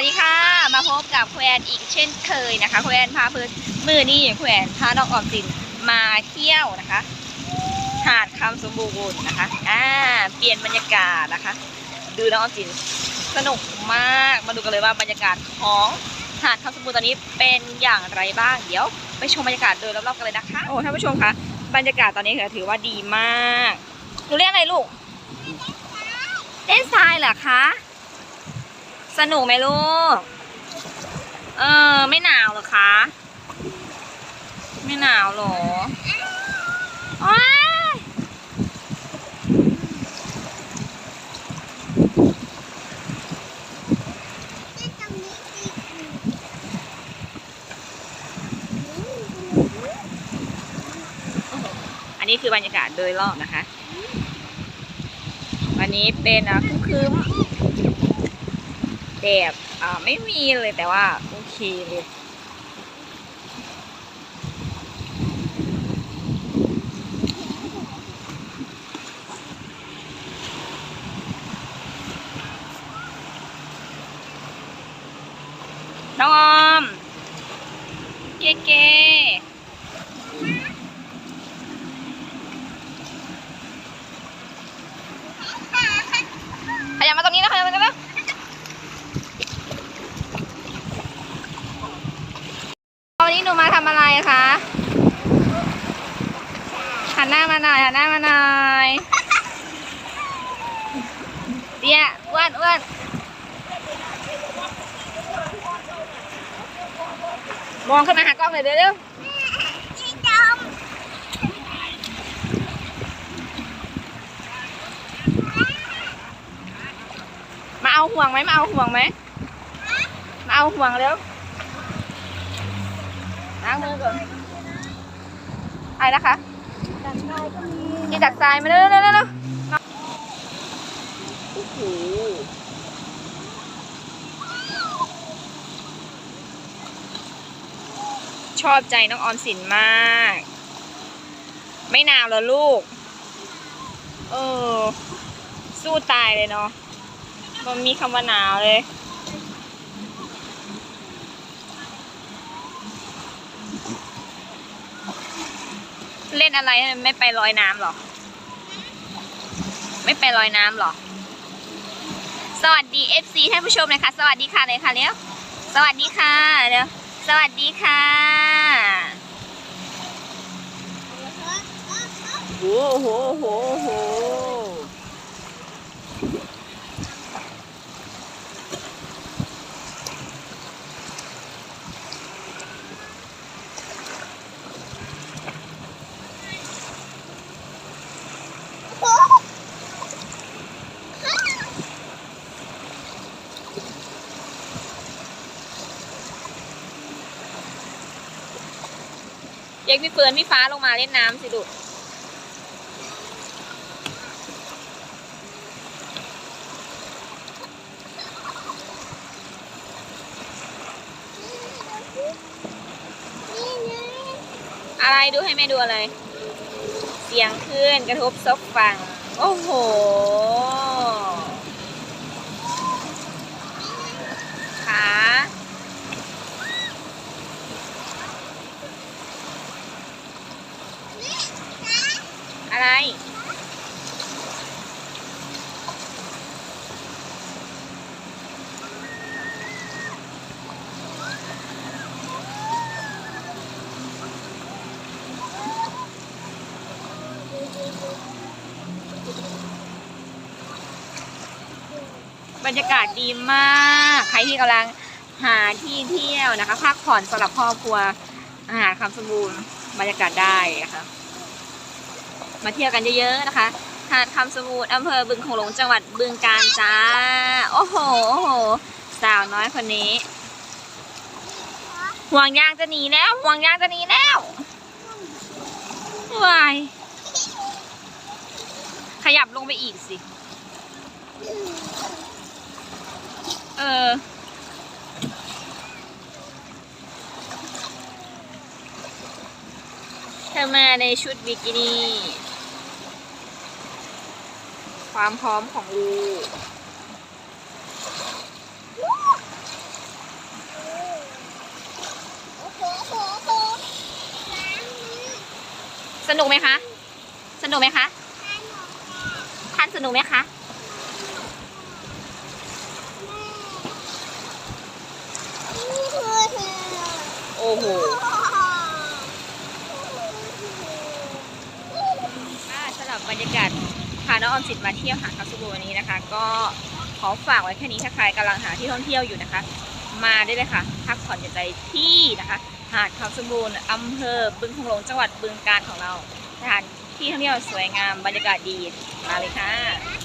วัสดีค่ะ มาพบกับแควนอีกเช่นเคยนะคะแควนพาเพื่อนมือนี่แควนพาน้องออมสินมาเที่ยวนะคะ หาดคำสมบูรณ์นะคะอ่าเปลี่ยนบรรยากาศนะคะ ดูน้องออมสินสนุกมากมาดูกันเลยว่าบรรยากาศของหาดคำสมบูรณ์ตอนนี้เป็นอย่างไรบ้างเดี๋ยว ไปชมบรรยากาศโดยรอบๆกันเลยนะคะโอ้ท่านผู้ชมคะบรรยากาศตอนนี้ถือว่าดีมากหนูเรียกอะไรลูกเล่นทรายเหรอคะ สนุกไหมลูก เออ ไม่หนาวหรอคะ ไม่หนาวเหรอว้ายอันนี้คือบรรยากาศโดยรอบนะคะ วันนี้เป็นอะครึ้ม แดดอ่าไม่มีเลยแต่ว่า โอเคเลยน้องออมเก๋เก๋ขยับมาตรงนี้นะขยับมาตรงนี้นะ วันนี้หนูมาทำอะไรคะหันหน้ามาหน่อยหันหน้ามาหน่อยเดี๋ยวอ้วนอ้วนมองขึ้นมาหากล้องเลยเร็วมาเอาห่วงไหมมาเอาห่วงไหมมาเอาห่วงเร็ว ล้างมือก่อนอะไรนะคะกินจากทรายมาเร็วๆเร็วๆเร็วโอ้โหชอบใจน้องออมสินมาก ไม่หนาวเหรอลูก เออ สู้ตายเลยเนาะมันมีคำว่าหนาวเลย เล่นอะไรไม่ไปลอยน้ำหรอ ไม่ไปลอยน้ำหรอ สวัสดี FC ท่านผู้ชมนะคะ สวัสดีค่ะเลยค่ะเร็วสวัสดีค่ะเร็วสวัสดีค่ะโอ้โหโหโห เรียกพี่เฟิร์นพี่ฟ้าลงมาเล่นน้ำสิลูกอะไรดูให้แม่ดูอะไร เสียงคลื่นกระทบซบฟัง โอ้โห ขา อะไร บรรยากาศดีมาก ใครที่กำลังหาที่เที่ยวนะคะพักผ่อนสำหรับครอบครัวอาหารคำสมบูรณ์บรรยากาศได้นะคะ มาเที่ยวกันเยอะๆนะคะ หาดคำสมุทรอำเภอบึงโขงหลงจังหวัดบึงกาฬจ้า โอ้โหโอ้โห สาวน้อยคนนี้ห่วงยางจะหนีแล้วห่วงยางจะหนีแล้ววายขยับลงไปอีกสิ เออเธอมาในชุดบิกินี่ ความพร้อมของรูสนุกไหมคะ สนุกไหมคะท่านสนุกไหมคะ โอ้โหสลับบรรยากาศ พาน้องออมสินมาเที่ยวหาดคาสบูวันนี้นะคะ ก็ขอฝากไว้แค่นี้ถ้าใครกำลังหาที่ท่องเที่ยวอยู่นะคะ มาได้เลยค่ะพักผ่อนหย่อนใจที่นะคะ หาดคำสมบูรณ์อำเภอบึงคงหลงจังหวัดบึงกาฬของเราสถานที่ท่องเที่ยวสวยงามบรรยากาศดีมาเลยค่ะ